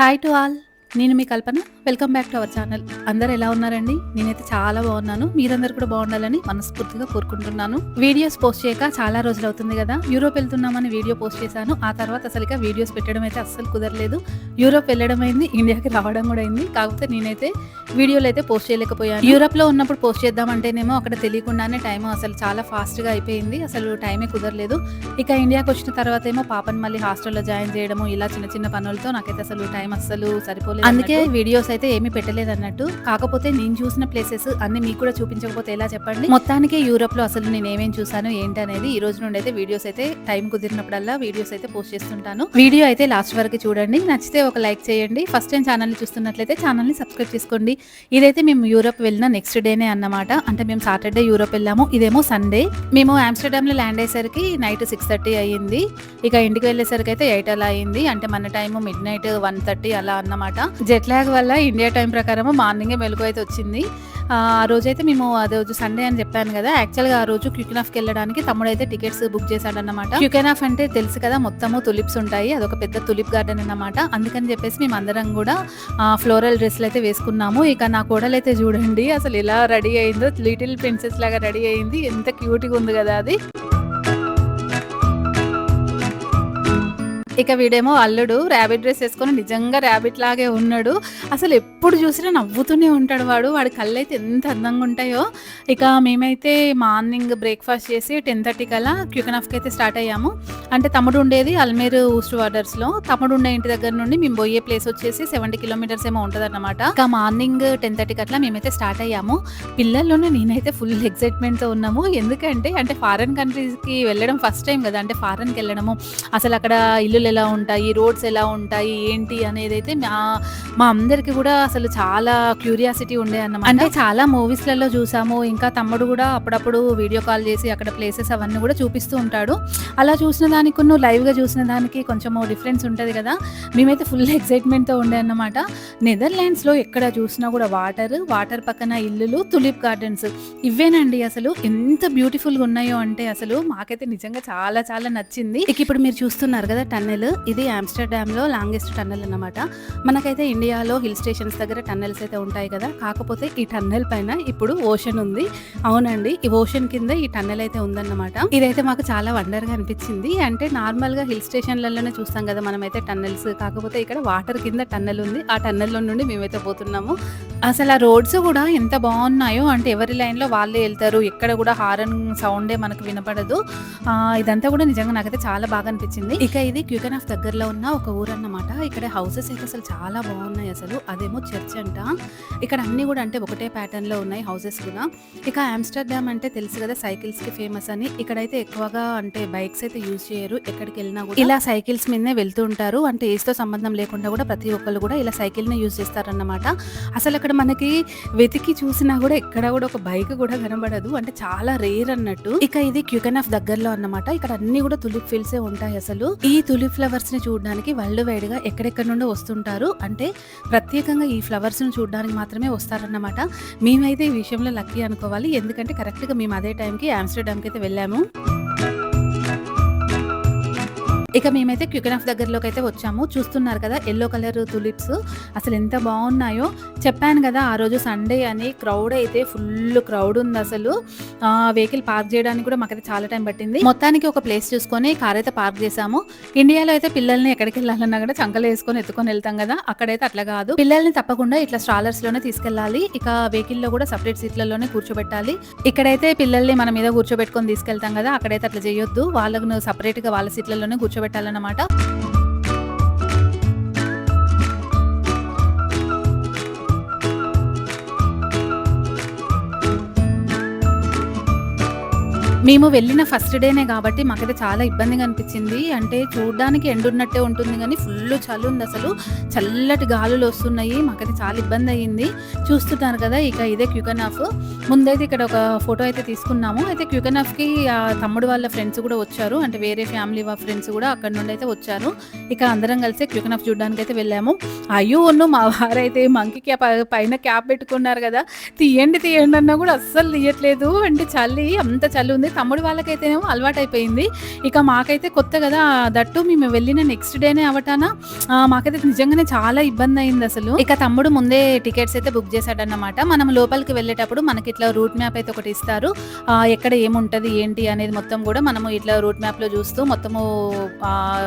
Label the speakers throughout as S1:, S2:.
S1: Hi to all నేను మీ Kalpana. Welcome back to our channel. అందరు ఎలా ఉన్నారండి? నేనైతే చాలా బాగున్నాను. మీరందరూ కూడా బాగుండాలని మనస్ఫూర్తిగా కోరుకుంటున్నాను. వీడియోస్ పోస్ట్ చేయక చాలా రోజులు అవుతుంది కదా. యూరోప్ వెళ్తున్నామని వీడియో పోస్ట్ చేశాను. ఆ తర్వాత అసలుగా వీడియోస్ పెట్టడం అయితే అస్సలు కుదరలేదు. యూరోప్ వెళ్ళడం అయింది ఇండియాకి రావడం కూడా అయింది. కాకపోతే నేనైతే వీడియోలు అయితే పోస్ట్ చేయలేకపోయాను. యూరోప్లో ఉన్నప్పుడు పోస్ట్ చేద్దామంటేనేమో అక్కడ తెలియకుండానే టైం అసలు చాలా ఫాస్ట్గా అయిపోయింది. అసలు టైమే కుదరలేదు. ఇక ఇండియాకి వచ్చిన తర్వాత ఏమో పాపని మళ్ళీ హాస్టల్లో జాయిన్ చేయడము ఇలా చిన్న చిన్న పనులతో నాకైతే అసలు టైం అస్సలు సరిపోలేదు అందుకే వీడియోస్ అయితే ఏమీ పెట్టలేదు అన్నట్టు కాకపోతే నేను చూసిన ప్లేసెస్ అన్ని మీకు కూడా చూపించకపోతే ఎలా చెప్పండి? మొత్తానికి యూరోప్లో అసలు నేను ఏమేమి చూసాను ఏంటి అనేది ఈ రోజు నుండి అయితే వీడియోస్ అయితే టైం కుదిరినప్పుడల్లా వీడియోస్ అయితే పోస్ట్ చేస్తుంటాను. వీడియో అయితే లాస్ట్ వరకు చూడండి. నచ్చితే ఒక లైక్ చేయండి. ఫస్ట్ టైం ఛానల్ చూస్తున్నట్లయితే ఛానల్ని సబ్స్క్రైబ్ చేసుకోండి. ఇదైతే మేము యూరోప్ వెళ్ళిన నెక్స్ట్ డేనే అన్నమాట. అంటే మేము సాటర్డే యూరోప్ వెళ్ళాము. ఇదేమో సండే మేము ఆమ్స్టర్డామ్లో ల్యాండ్ అయ్యేసరికి నైట్ సిక్స్ థర్టీ అయ్యింది. ఇక ఇంటికి వెళ్ళేసరికి అయితే ఎయిట్ అలా అయింది అంటే మన time midnight one thirty అలా అన్నమాట. జెట్ లాగ్ వల్ల ఇండియా టైం ప్రకారం మార్నింగే మెలకు అయితే వచ్చింది. ఆ రోజైతే మేము అదే రోజు సండే అని చెప్పాను కదా యాక్చువల్గా ఆ రోజు క్యూకెనాఫ్కి వెళ్ళడానికి తమ్ముడైతే టికెట్స్ బుక్ చేశాడన్నమాట. క్యూకెనాఫ్ అంటే తెలుసు కదా మొత్తము తులిప్స్ ఉంటాయి అదొక పెద్ద తులిప్ గార్డెన్ అన్నమాట. అందుకని చెప్పేసి మేము అందరం కూడా ఫ్లోరల్ డ్రెస్లు అయితే వేసుకున్నాము. ఇక నా కోడలు అయితే చూడండి అసలు ఎలా రెడీ అయిందో లిటిల్ ప్రిన్సెస్ లాగా రెడీ అయింది. ఎంత క్యూట్గా ఉంది కదా అది. ఇక వీడేమో అల్లుడు ర్యాబిట్ డ్రెస్ వేసుకొని నిజంగా ర్యాబిట్ లాగే ఉన్నాడు. అసలు ఎప్పుడు చూసినా నవ్వుతూనే ఉంటాడు వాడు. వాడి కళ్ళు అయితే ఎంత అందంగా ఉంటాయో. ఇక మేమైతే మార్నింగ్ బ్రేక్ఫాస్ట్ చేసి టెన్ థర్టీ కల్లా క్యూకనాఫ్కి అయితే స్టార్ట్ అయ్యాము. అంటే తమ్ముడు ఉండేది అల్మేర్ ఊస్ట్ వార్డర్స్లో తమ్ముడు ఉండే ఇంటి దగ్గర నుండి మేము పోయే ప్లేస్ వచ్చేసి సెవెంటీ కిలోమీటర్స్ ఏమో ఉంటుంది అనమాట ఇక మార్నింగ్ టెన్ థర్టీకి అట్లా మేమైతే స్టార్ట్ అయ్యాము. పిల్లల్లోనే నేనైతే ఫుల్ ఎక్సైట్మెంట్తో ఉన్నాము. ఎందుకంటే అంటే ఫారెన్ కంట్రీస్కి వెళ్ళడం ఫస్ట్ టైం కదా. అంటే ఫారెన్కి వెళ్ళడము. అసలు అక్కడ ఇల్లు ఇల్లులు ఎలా ఉంటాయి రోడ్స్ ఎలా ఉంటాయి ఏంటి అనేది అయితే మా మా అందరికి కూడా అసలు చాలా క్యూరియాసిటీ ఉండే అన్నమాట. అంటే చాలా మూవీస్లలో చూసాము ఇంకా తమ్ముడు కూడా అప్పుడప్పుడు వీడియో కాల్ చేసి అక్కడ ప్లేసెస్ అవన్నీ కూడా చూపిస్తూ ఉంటాడు. అలా చూసిన దానికి లైవ్గా చూసిన దానికి కొంచెం డిఫరెన్స్ ఉంటుంది కదా? మేమైతే ఫుల్ ఎక్సైట్మెంట్తో ఉండే అన్నమాట. నెదర్లాండ్స్లో ఎక్కడ చూసినా కూడా వాటర్ వాటర్ పక్కన ఇల్లులు తులిప్ గార్డెన్స్ ఇవేనండి అసలు. ఎంత బ్యూటిఫుల్గా ఉన్నాయో అంటే అసలు మాకైతే నిజంగా చాలా చాలా నచ్చింది. ఇక ఇప్పుడు మీరు చూస్తున్నారు కదా టన్నెల్ ఇది ఆమ్స్టర్డామ్లో లాంగెస్ట్ టన్నెల్ అన్నమాట. మనకైతే ఇండియాలో హిల్ స్టేషన్స్ దగ్గర టన్నెల్స్ అయితే ఉంటాయి కదా. కాకపోతే ఈ టన్నెల్ పైన ఇప్పుడు ఓషన్ ఉంది. అవునండి ఈ ఓషన్ కింద ఈ టన్నెల్ అయితే ఉందన్నమాట. ఇదైతే మాకు చాలా వండర్గా అనిపించింది. అంటే నార్మల్గా హిల్ స్టేషన్లలోనే చూస్తాం కదా మనమైతే టన్నెల్స్. కాకపోతే ఇక్కడ వాటర్ కింద టన్నెల్ ఉంది. ఆ టన్నెల్లో నుండి మేమైతే పోతున్నాము. అసలు ఆ రోడ్స్ కూడా ఎంత బాగున్నాయో అంటే ఎవరి లైన్లో వాళ్ళే వెళ్తారు ఎక్కడ కూడా హారన్ సౌండే మనకు వినపడదు. ఆ, ఇదంతా కూడా నిజంగా నాకైతే చాలా బాగా అనిపించింది. ఇక ఇది జిగనాఫ్ ఆఫ్ దగ్గరలో ఉన్న ఒక ఊరు అన్నమాట ఇక్కడ హౌసెస్ అయితే అసలు చాలా బాగున్నాయి అసలు. అదేమో చర్చ్ అంట. ఇక్కడ అన్ని కూడా అంటే ఒకటే ప్యాటర్న్లో ఉన్నాయి హౌసెస్ కూడా. ఇక ఆమ్స్టర్డామ్ అంటే తెలుసు కదా సైకిల్స్కి ఫేమస్ అని. ఇక్కడైతే ఎక్కువగా అంటే బైక్స్ అయితే యూజ్ చేయరు. ఎక్కడికి వెళ్ళినా కూడా ఇలా సైకిల్స్ మీదనే వెళ్తూ ఉంటారు. అంటే ఏజ్తో సంబంధం లేకుండా కూడా ప్రతి ఒక్కళ్ళు కూడా ఇలా సైకిల్ని యూజ్ చేస్తారన్నమాట. అసలు అక్కడ మనకి వెతికి చూసినా కూడా ఎక్కడ కూడా ఒక బైక్ కూడా కనబడదు. అంటే చాలా రేర్ అన్నట్టు. ఇక ఇది క్యూకెన్ ఆఫ్ దగ్గరలో అన్నమాట. ఇక్కడ అన్ని కూడా తులిప్ ఫీల్స్ ఉంటాయి అసలు. ఈ తులిప్ ఫ్లవర్స్ని చూడడానికి వరల్డ్ వైడ్గా ఎక్కడెక్కడ నుండో వస్తుంటారు. అంటే ప్రత్యేకంగా ఈ ఫ్లవర్స్ను చూడడానికి మాత్రమే వస్తారన్నమాట. మేమైతే ఈ విషయంలో లక్కీ అనుకోవాలి. ఎందుకంటే కరెక్ట్గా మేము అదే టైంకి ఆమ్స్టర్డామ్కి అయితే వెళ్ళాము. ఇక మేమైతే క్యూకెనాఫ్ దగ్గరలోకి అయితే వచ్చాము. చూస్తున్నారు కదా ఎల్లో కలర్ తులిప్స్ అసలు ఎంత బాగున్నాయో. చెప్పాను కదా ఆ రోజు సండే అని క్రౌడ్ అయితే ఫుల్ క్రౌడ్ ఉంది అసలు. వెహికల్ పార్క్ చేయడానికి కూడా మాకైతే చాలా టైం పట్టింది. మొత్తానికి ఒక ప్లేస్ చూసుకొని కార్ అయితే పార్క్ చేసాము ఇండియాలో అయితే పిల్లల్ని ఎక్కడికి వెళ్ళాలన్నా కూడా చంకలు వేసుకొని ఎత్తుకొని వెళ్తాం కదా అక్కడైతే అట్లా కాదు. పిల్లల్ని తప్పకుండా ఇట్లా స్ట్రాలర్స్లోనే తీసుకెళ్ళాలి. ఇక వెహికల్లో కూడా సపరేట్ సీట్లలోనే కూర్చోబెట్టాలి. ఇక్కడైతే పిల్లల్ని మన మీద కూర్చోబెట్టుకొని తీసుకెళ్తాం కదా అక్కడైతే అట్లా చేయొద్దు. వాళ్ళకు సపరేట్గా వాళ్ళ సీట్లలోనే కూర్చోబెట్టాలన్నమాట. మేము వెళ్ళిన ఫస్ట్ డేనే కాబట్టి మాకైతే చాలా ఇబ్బందిగా అనిపించింది. అంటే చూడడానికి ఎండున్నట్టే ఉంటుంది కానీ ఫుల్ చలి ఉంది అసలు. చల్లటి గాలులు వస్తున్నాయి. మాకైతే చాలా ఇబ్బంది అయ్యింది. చూస్తున్నారు కదా ఇక ఇదే క్యూకనాఫ్ ఆఫ్ ముందైతే ఇక్కడ ఒక ఫోటో అయితే తీసుకున్నాము. అయితే క్యూకనాఫ్కి తమ్ముడు వాళ్ళ ఫ్రెండ్స్ కూడా వచ్చారు. అంటే వేరే ఫ్యామిలీ వాళ్ళ ఫ్రెండ్స్ కూడా అక్కడ నుండి అయితే వచ్చారు. ఇక అందరం కలిసి క్యూకనాఫ్ చూడడానికి అయితే వెళ్ళాము. అయ్యో ఉన్ను మా వారైతే మంకీ క్యాప్ పైన క్యాప్ పెట్టుకున్నారు కదా. తీయండి తీయండి అన్నా కూడా అస్సలు తీయట్లేదు. అంటే చలి అంత చలి ఉంది. తమ్ముడు వాళ్ళకైతేనేమో అలవాటైపోయింది. ఇక మాకైతే కొత్త కదా దట్టు మేము వెళ్ళిన నెక్స్ట్ డేనే అవటాన. మాకైతే నిజంగానే చాలా ఇబ్బంది అయింది అసలు. ఇక తమ్ముడు ముందే టికెట్స్ అయితే బుక్ చేశాడన్నమాట. మనం లోపలికి వెళ్ళేటప్పుడు మనకి ఇట్లా రూట్ మ్యాప్ అయితే ఒకటి ఇస్తారు. ఎక్కడ ఏముంటుంది ఏంటి అనేది మొత్తం కూడా మనము ఇట్లా రూట్ మ్యాప్లో చూస్తూ మొత్తము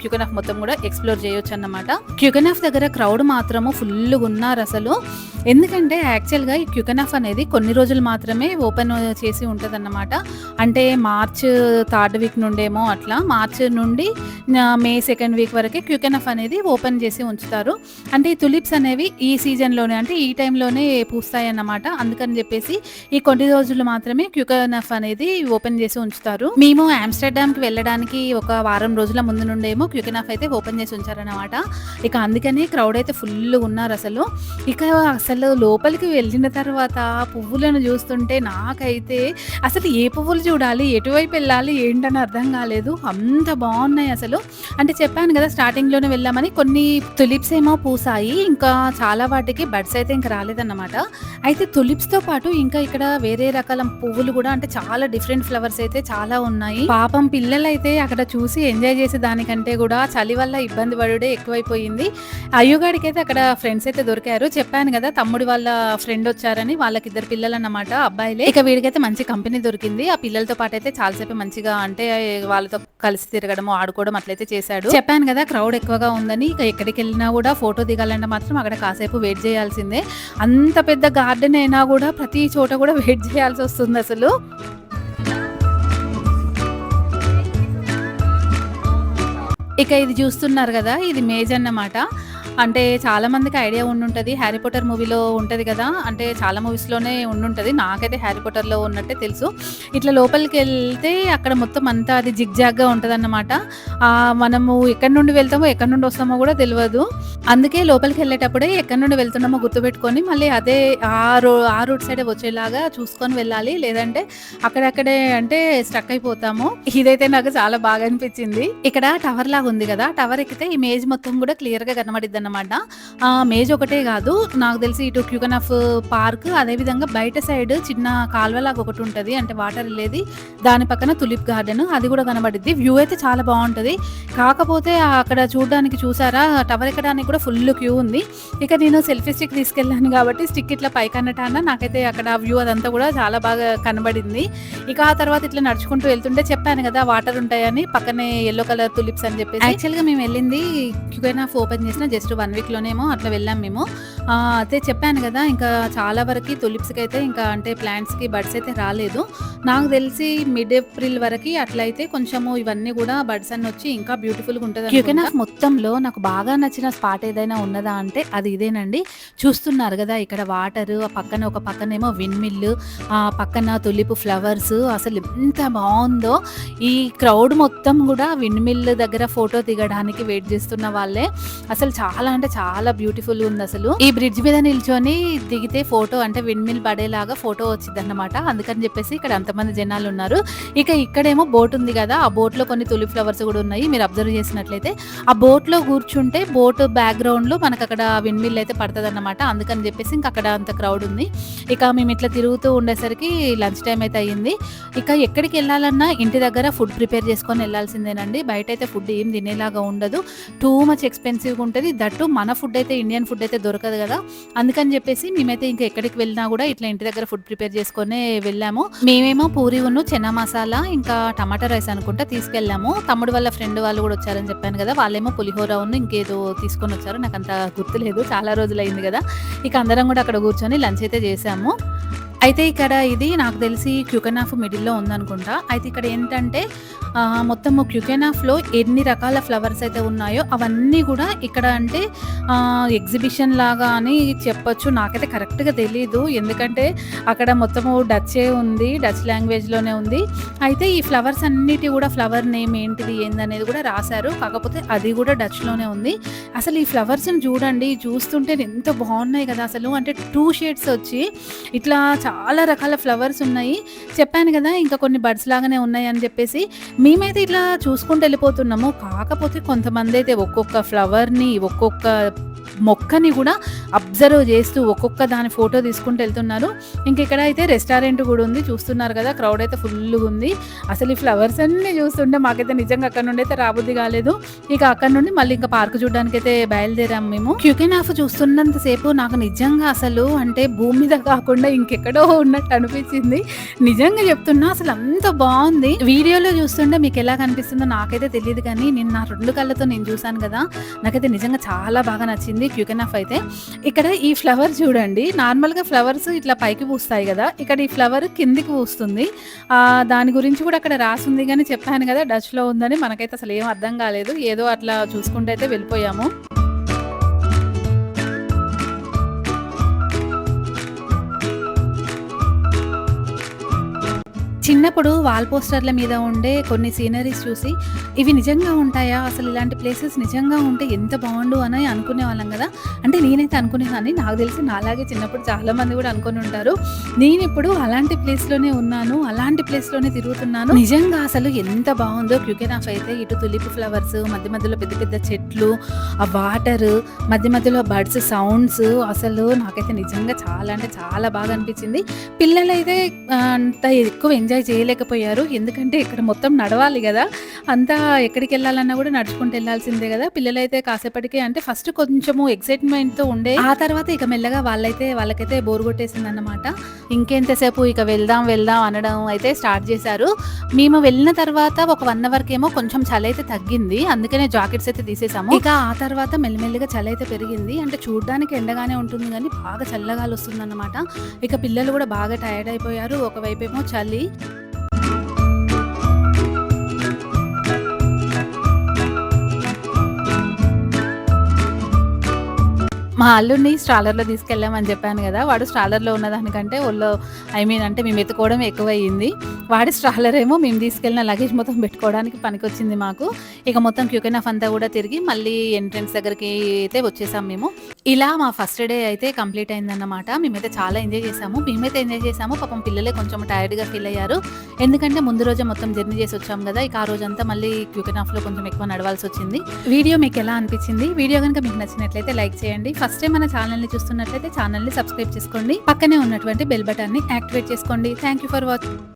S1: క్యూకెనఫ్ మొత్తం కూడా ఎక్స్ప్లోర్ చేయొచ్చు అన్నమాట క్యూకెనఫ్ దగ్గర క్రౌడ్ మాత్రము ఫుల్గా ఉన్నారు అసలు. ఎందుకంటే యాక్చువల్గా ఈ క్యూకెనఫ్ అనేది కొన్ని రోజులు మాత్రమే ఓపెన్ చేసి ఉంటుంది అంటే మార్చ్ థర్డ్ వీక్ నుండేమో అట్లా. మార్చ్ నుండి మే సెకండ్ వీక్ వరకే క్యూకెనఫ్ అనేది ఓపెన్ చేసి ఉంచుతారు. అంటే ఈ తులిప్స్ అనేవి ఈ సీజన్లోనే అంటే ఈ టైంలోనే పూస్తాయి అన్నమాట అందుకని చెప్పేసి ఈ కొన్ని రోజులు మాత్రమే క్యూకెనఫ్ అనేది ఓపెన్ చేసి ఉంచుతారు. మేము ఆమ్స్టర్డామ్కి వెళ్ళడానికి ఒక వారం రోజుల ముందు నుండేమో క్యూకెనఫ్ అయితే ఓపెన్ చేసి ఉంచారన్నమాట. ఇక అందుకని క్రౌడ్ అయితే ఫుల్ ఉన్నారు అసలు. ఇక అసలు లోపలికి వెళ్ళిన తర్వాత పువ్వులను చూస్తుంటే నాకైతే అసలు ఏ పువ్వులు చూడాలి? ఎటువైపు వెళ్ళాలి ఏంటని అర్థం కాలేదు. అంత బాగున్నాయి అసలు. అంటే చెప్పాను కదా స్టార్టింగ్లోనే వెళ్ళామని కొన్ని తులిప్స్ ఏమో పూసాయి ఇంకా చాలా వాటికి బడ్స్ అయితే ఇంకా రాలేదన్నమాట. అయితే తులిప్స్తో పాటు ఇంకా ఇక్కడ వేరే రకాల పువ్వులు కూడా అంటే చాలా డిఫరెంట్ ఫ్లవర్స్ అయితే చాలా ఉన్నాయి. పాపం పిల్లలు అయితే అక్కడ చూసి ఎంజాయ్ చేసే దానికంటే కూడా చలి వల్ల ఇబ్బంది పడుడే ఎక్కువైపోయింది. అయ్యగాడికి అయితే అక్కడ ఫ్రెండ్స్ అయితే దొరికారు. చెప్పాను కదా తమ్ముడు వాళ్ళ ఫ్రెండ్ వచ్చారని వాళ్ళకి ఇద్దరు పిల్లలు అన్నమాట అబ్బాయిలే. ఇక వీడికైతే మంచి కంపెనీ దొరికింది. ఆ పిల్లలతో పాటు అయితే చాలాసేపు మంచిగా అంటే వాళ్ళతో కలిసి తిరగడం ఆడుకోవడం అట్లయితే చేశాడు. చెప్పాను కదా క్రౌడ్ ఎక్కువగా ఉందని ఇక ఎక్కడికి వెళ్ళినా కూడా ఫోటో దిగాలంటే మాత్రం అక్కడ కాసేపు వెయిట్ చేయాల్సిందే. అంత పెద్ద గార్డెన్ అయినా కూడా ప్రతి చోట కూడా వెయిట్ చేయాల్సి వస్తుంది అసలు. ఇక ఇది చూస్తున్నారు కదా ఇది మేజ్ అన్నమాట అంటే చాలా మందికి ఐడియా ఉండుంటది. హ్యారీ పోటర్ మూవీలో ఉంటది కదా. అంటే చాలా మూవీస్లోనే ఉండుంటది. నాకైతే హ్యారీ పోటర్లో ఉన్నట్టే తెలుసు. ఇట్లా లోపలికి వెళ్తే అక్కడ మొత్తం అంతా అది జిగ్జాగ్గా ఉంటుంది అన్నమాట మనము ఎక్కడి నుండి వెళ్తామో ఎక్కడి నుండి వస్తామో కూడా తెలియదు అందుకే లోపలికి వెళ్ళేటప్పుడే ఎక్కడి నుండి వెళ్తున్నామో గుర్తుపెట్టుకొని మళ్ళీ అదే ఆ రో ఆ రూట్ సైడ్ వచ్చేలాగా చూసుకొని వెళ్ళాలి. లేదంటే అక్కడక్కడే అంటే స్టక్ అయిపోతాము. ఇదైతే నాకు చాలా బాగా అనిపించింది. ఇక్కడ టవర్ లాగా ఉంది కదా. టవర్ ఎక్కితే ఇమేజ్ మొత్తం కూడా క్లియర్గా కనబడిద్ది అనమాట ఆ మేజ్ ఒకటే కాదు నాకు తెలిసి ఇటు క్యూకనఫ్ పార్క్ అదే విధంగా బయట సైడ్ చిన్న కాల్వ లాగా ఒకటి ఉంటుంది అంటే వాటర్ వెళ్ళేది దాని పక్కన తులిప్ గార్డెన్ అది కూడా కనబడిద్ది. వ్యూ అయితే చాలా బాగుంటది. కాకపోతే అక్కడ చూడడానికి చూసారా టవర్ ఎక్కడానికి కూడా ఫుల్ క్యూ ఉంది. ఇక నేను సెల్ఫీ స్టిక్ తీసుకెళ్ళాను కాబట్టి స్టిక్ ఇట్లా పైకన్నటాన నాకైతే అక్కడ వ్యూ అదంతా కూడా చాలా బాగా కనబడింది. ఇక ఆ తర్వాత ఇట్లా నడుచుకుంటూ వెళ్తుంటే చెప్పాను కదా వాటర్ ఉంటాయని పక్కనే ఎల్లో కలర్ తులిప్స్ అని చెప్పేసి. యాక్చువల్గా మేము వెళ్ళింది క్యూకెనాఫ్ ఓపెన్ చేసిన జస్ట్ వన్ వీక్ లోనేమో అట్లా వెళ్ళాం మేము. అయితే చెప్పాను కదా ఇంకా చాలా వరకు తులిప్స్కి అయితే ఇంకా అంటే ప్లాంట్స్కి బడ్స్ అయితే రాలేదు. నాకు తెలిసి మిడ్ ఏప్రిల్ వరకు అట్లయితే కొంచెము ఇవన్నీ కూడా బడ్స్ అన్ని వచ్చి ఇంకా బ్యూటిఫుల్గా ఉంటుంది క్యూకెనాఫ్ మొత్తంలో నాకు బాగా నచ్చిన స్పాట్ ఏదైనా ఉన్నదా అంటే అది ఇదేనండి. చూస్తున్నారు కదా ఇక్కడ వాటర్ ఆ పక్కన ఒక పక్కనేమో విన్ మిల్ ఆ పక్కన తులిపు ఫ్లవర్స్ అసలు ఎంత బాగుందో. ఈ క్రౌడ్ మొత్తం కూడా విన్ మిల్ దగ్గర ఫోటో దిగడానికి వెయిట్ చేస్తున్న వాళ్ళే. అసలు చాలా అంటే చాలా బ్యూటిఫుల్ ఉంది అసలు. ఈ బ్రిడ్జ్ మీద నిల్చొని దిగితే ఫోటో అంటే విండ్మిల్ మిల్ పడేలాగా ఫోటో వచ్చింది అనమాట అందుకని చెప్పేసి ఇక్కడ అంతమంది జనాలు ఉన్నారు. ఇక ఇక్కడేమో బోట్ ఉంది కదా ఆ బోట్లో కొన్ని తులి ఫ్లవర్స్ కూడా ఉన్నాయి. మీరు అబ్జర్వ్ చేసినట్లయితే ఆ బోట్లో కూర్చుంటే బోట్ బ్యాక్గ్రౌండ్లో మనకు అక్కడ విండ్మిల్ మిల్ అయితే పడుతుంది అనమాట అందుకని చెప్పేసి ఇంకా అక్కడ అంత క్రౌడ్ ఉంది. ఇక మేము ఇట్లా తిరుగుతూ ఉండేసరికి లంచ్ టైం అయితే అయ్యింది. ఇక ఎక్కడికి వెళ్ళాలన్నా ఇంటి దగ్గర ఫుడ్ ప్రిపేర్ చేసుకొని వెళ్ళాల్సిందేనండి. బయట అయితే ఫుడ్ ఏం తినేలాగా ఉండదు. టూ మచ్ ఎక్స్పెన్సివ్గా ఉంటుంది. దట్ అన్నట్టు మన ఫుడ్ అయితే ఇండియన్ ఫుడ్ అయితే దొరకదు కదా. అందుకని చెప్పేసి మేమైతే ఇంకా ఎక్కడికి వెళ్ళినా కూడా ఇట్లా ఇంటి దగ్గర ఫుడ్ ప్రిపేర్ చేసుకొని వెళ్ళాము. మేమేమో పూరి ఉన్ను చెన్న మసాలా ఇంకా టమాటా రైస్ అనుకుంటా తీసుకెళ్ళాము. తమ్ముడు వాళ్ళ ఫ్రెండ్ వాళ్ళు కూడా వచ్చారని చెప్పాను కదా వాళ్ళేమో పులిహోర ఉన్న ఇంకేదో తీసుకొని వచ్చారు. నాకు అంత గుర్తులేదు చాలా రోజులు అయింది కదా. ఇక అందరం కూడా అక్కడ కూర్చొని లంచ్ అయితే చేసాము. అయితే ఇక్కడ ఇది నాకు తెలిసి క్యూకెనాఫ్ మిడిల్లో ఉందనుకుంటా. అయితే ఇక్కడ ఏంటంటే మొత్తం మొత్తము క్యూకెనాఫ్లో ఎన్ని రకాల ఫ్లవర్స్ అయితే ఉన్నాయో అవన్నీ కూడా ఇక్కడ అంటే ఎగ్జిబిషన్ లాగా అని చెప్పొచ్చు. నాకైతే కరెక్ట్గా తెలియదు ఎందుకంటే అక్కడ మొత్తము డచ్చే ఉంది డచ్ లాంగ్వేజ్లోనే ఉంది. అయితే ఈ ఫ్లవర్స్ అన్నిటి కూడా ఫ్లవర్ నేమ్ ఏంటిది ఏందనేది కూడా రాశారు. కాకపోతే అది కూడా డచ్లోనే ఉంది. అసలు ఈ ఫ్లవర్స్ని చూడండి చూస్తుంటే ఎంత బాగున్నాయి కదా అసలు. అంటే టూ షేడ్స్ వచ్చి ఇట్లా చాలా రకాల ఫ్లవర్స్ ఉన్నాయి. చెప్పాను కదా ఇంకా కొన్ని బర్డ్స్ లాగానే ఉన్నాయి అని చెప్పేసి. మేమైతే ఇట్లా చూసుకుంటూ వెళ్ళిపోతున్నాము. కాకపోతే కొంతమంది అయితే ఒక్కొక్క ఫ్లవర్ని ఒక్కొక్క మొక్కని కూడా అబ్జర్వ్ చేస్తూ ఒక్కొక్క దాని ఫోటో తీసుకుంటూ వెళ్తున్నారు. ఇంక ఇక్కడ అయితే రెస్టారెంట్ కూడా ఉంది. చూస్తున్నారు కదా క్రౌడ్ అయితే ఫుల్గా ఉంది. అసలు ఈ ఫ్లవర్స్ అన్ని చూస్తుంటే మాకైతే నిజంగా అక్కడ నుండి అయితే రాబుద్ది కాలేదు. ఇక అక్కడ నుండి మళ్ళీ ఇంకా పార్క్ చూడడానికి అయితే బయలుదేరాం మేము. క్యూకెన్ ఆఫ్ చూస్తున్నంతసేపు నాకు నిజంగా అసలు అంటే భూమి మీద కాకుండా ఇంకెక్కడో ఉన్నట్టు అనిపించింది. నిజంగా చెప్తున్నా అసలు అంత బాగుంది. వీడియోలో చూస్తుంటే మీకు ఎలా కనిపిస్తుందో నాకైతే తెలియదు కానీ నేను నా రెండు కళ్ళతో నేను చూసాను కదా నాకైతే నిజంగా చాలా బాగా నచ్చింది. క్యూకెన్ ఆఫ్ అయితే. ఇక్కడ ఈ ఫ్లవర్ చూడండి నార్మల్గా ఫ్లవర్స్ ఇట్లా పైకి పూస్తాయి కదా ఇక్కడ ఈ ఫ్లవర్ కిందికి పూస్తుంది. ఆ, దాని గురించి కూడా అక్కడ రాసింది కానీ చెప్పాను కదా డచ్లో ఉందని మనకైతే అసలు ఏం అర్థం కాలేదు. ఏదో అట్లా చూసుకుంటూ అయితే వెళ్ళిపోయాము. చిన్నప్పుడు వాల్ పోస్టర్ల మీద ఉండే కొన్ని సీనరీస్ చూసి ఇవి నిజంగా ఉంటాయా? అసలు ఇలాంటి ప్లేసెస్ నిజంగా ఉంటే ఎంత బాగుండు అని అనుకునే వాళ్ళం కదా. అంటే నేనైతే అనుకునేదాన్ని. నాకు తెలిసి నాలాగే చిన్నప్పుడు చాలా మంది కూడా అనుకుని ఉంటారు. నేను ఇప్పుడు అలాంటి ప్లేస్లోనే ఉన్నాను అలాంటి ప్లేస్లోనే తిరుగుతున్నాను. నిజంగా అసలు ఎంత బాగుందో. క్యూకెన్ ఆఫ్ అయితే ఇటు తులిప్ ఫ్లవర్స్ మధ్య మధ్యలో పెద్ద పెద్ద చెట్లు ఆ వాటర్ మధ్య మధ్యలో బర్డ్స్ సౌండ్స్ అసలు నాకైతే నిజంగా చాలా అంటే చాలా బాగా అనిపించింది. పిల్లలైతే అంత ఎక్కువ ఎంజాయ్ చేయలేకపోయారు. ఎందుకంటే ఇక్కడ మొత్తం నడవాలి కదా. అంతా ఎక్కడికి వెళ్ళాలన్నా కూడా నడుచుకుంటూ వెళ్ళాల్సిందే కదా. పిల్లలైతే కాసేపటికి అంటే ఫస్ట్ కొంచెము ఎక్సైట్మెంట్తో ఉండే ఆ తర్వాత ఇక మెల్లగా వాళ్ళైతే వాళ్ళకైతే బోర్ కొట్టేసింది అన్నమాట ఇంకెంతసేపు ఇక వెళ్దాం వెళ్దాం అనడం అయితే స్టార్ట్ చేశారు. మేము వెళ్ళిన తర్వాత ఒక వన్ అవర్ కేమో కొంచెం చలి అయితే తగ్గింది. అందుకనే జాకెట్స్ అయితే తీసేసాము. ఇక ఆ తర్వాత మెల్లిమెల్లిగా చలి అయితే పెరిగింది. అంటే చూడడానికి ఎండగానే ఉంటుంది కానీ బాగా చల్లగాలు వస్తుందన్నమాట. ఇక పిల్లలు కూడా బాగా టైర్డ్ అయిపోయారు. ఒకవైపు ఏమో చలి మా అల్లుడిని స్ట్రాలర్లో తీసుకెళ్ళామని చెప్పాను కదా వాడు స్ట్రాలర్లో ఉన్నదానికంటే ఒళ్ళో ఐ మీన్ అంటే మేము ఎత్తుకోవడం ఎక్కువయ్యింది. వాడి స్ట్రాలర్ ఏమో మేము తీసుకెళ్ళిన లగేజ్ మొత్తం పెట్టుకోవడానికి పనికొచ్చింది మాకు. ఇక మొత్తం క్యూకెన్ ఆఫ్ అంతా కూడా తిరిగి మళ్ళీ ఎంట్రన్స్ దగ్గరికి అయితే వచ్చేసాం మేము. ఇలా మా ఫస్ట్ డే అయితే కంప్లీట్ అయిందన్నమాట. మేమైతే చాలా ఎంజాయ్ చేసాము. మేమైతే ఎంజాయ్ చేసాము. పాపం పిల్లలే కొంచెం టైర్డ్గా ఫీల్ అయ్యారు. ఎందుకంటే ముందు రోజే మొత్తం జర్నీ చేసి వచ్చాం కదా. ఇక ఆ రోజంతా మళ్ళీ క్యూకెన్ ఆఫ్లో కొంచెం ఎక్కువ నడవాల్సి వచ్చింది. వీడియో మీకు ఎలా అనిపించింది? వీడియో కనుక మీకు నచ్చినట్లయితే లైక్ చేయండి. ఫస్ట్ టైం మన ఛానల్ని చూస్తున్నట్లయితే ఛానల్ని సబ్స్క్రైబ్ చేసుకోండి. పక్కనే ఉన్నటువంటి బెల్ బటన్ని యాక్టివేట్ చేసుకోండి. Thank you for watching